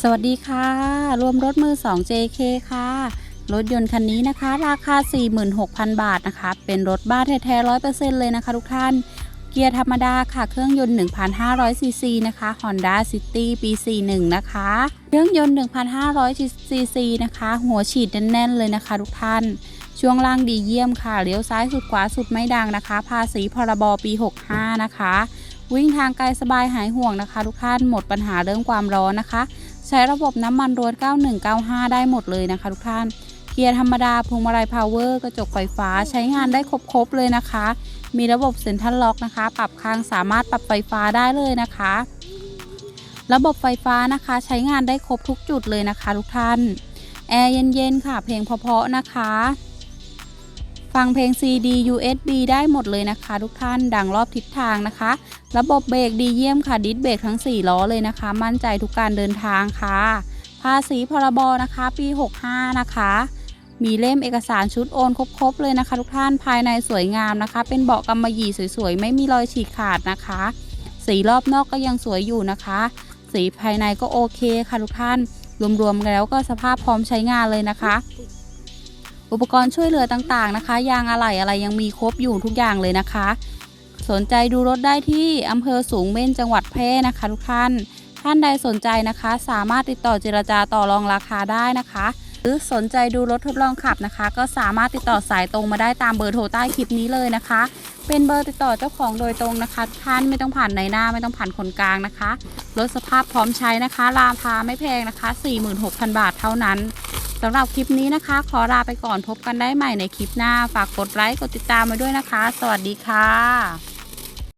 สวัสดีค่ะ รวมรถมือ 2 JK ค่ะ รถยนต์คันนี้นะคะ ราคา 46,000 บาทนะคะ เป็นรถบ้านแท้ๆ100%เลยนะคะทุกท่าน เกียร์ธรรมดาค่ะ เครื่องยนต์ 1,500 ซีซีนะคะ Honda City ปี 41 นะคะ เครื่องยนต์ 1,500 ซีซีนะคะ หัวฉีดแน่นๆเลยนะคะทุกท่าน ช่วงล่างดีเยี่ยมค่ะ เลี้ยวซ้ายสุดขวาสุดไม่ดังนะคะ ภาษีพรบปี 65 นะคะ วิ่งทางไกลสบายหายห่วงนะคะ ทุกท่านหมดปัญหาเรื่องความร้อนนะคะ ใช้ระบบน้ำมันรวน 9195 ได้หมดเลยนะคะ ทุกท่าน เกียร์ธรรมดาพวงมาลัยพาวเวอร์กระจกไฟฟ้าใช้งานได้ครบๆเลยนะคะ มีระบบเซ็นทรัลล็อกนะคะ ปรับค้างสามารถปรับไฟฟ้าได้เลยนะคะ ระบบไฟฟ้านะคะใช้งานได้ครบทุกจุดเลยนะคะ ทุกท่านแอร์เย็นๆค่ะ เพลงเพาะๆนะคะ ฟังเพลง CD USB ได้หมดเลยนะคะทุกท่านดังรอบทิศทางนะคะ ระบบเบรกดีเยี่ยมค่ะดิสเบรกทั้ง 4 ล้อเลยนะคะ มั่นใจทุกการเดินทางค่ะ ภาษีพรบนะคะ ปี 65 นะคะ มีเล่มเอกสารชุดโอนครบๆเลยนะคะ ทุกท่านภายในสวยงามนะคะ เป็นเบาะกำมะหยี่สวยๆ ไม่มีรอยฉีกขาดนะคะ สีรอบนอกก็ยังสวยอยู่นะคะ สีภายในก็โอเคค่ะทุกท่านรวมๆกันแล้วก็สภาพพร้อมใช้งานเลยนะคะ อุปกรณ์ช่วยเหลือต่างๆนะคะ ยางอะไหล่อะไรยังมีครบอยู่ทุกอย่างเลยนะคะ สนใจดูรถได้ที่อำเภอสูงเม่นจังหวัดแพร่นะคะ ทุกท่าน ท่านใดสนใจนะคะ สามารถติดต่อเจรจาต่อรองราคาได้นะคะ หรือสนใจดูรถทดลองขับนะคะ ก็สามารถติดต่อสายตรงมาได้ตามเบอร์โทรใต้คลิปนี้เลยนะคะ เป็นเบอร์ติดต่อเจ้าของโดยตรงนะคะ ท่านไม่ต้องผ่านในหน้าไม่ต้องผ่านคนกลางนะคะรถสภาพพร้อมใช้นะคะ ราคาไม่แพงนะคะ 46,000 บาทเท่านั้น สำหรับคลิปนี้นะคะ ขอลาไปก่อนพบกันได้ใหม่ในคลิปหน้า ฝากกดไลค์กดติดตามมาด้วยนะคะ สวัสดีค่ะ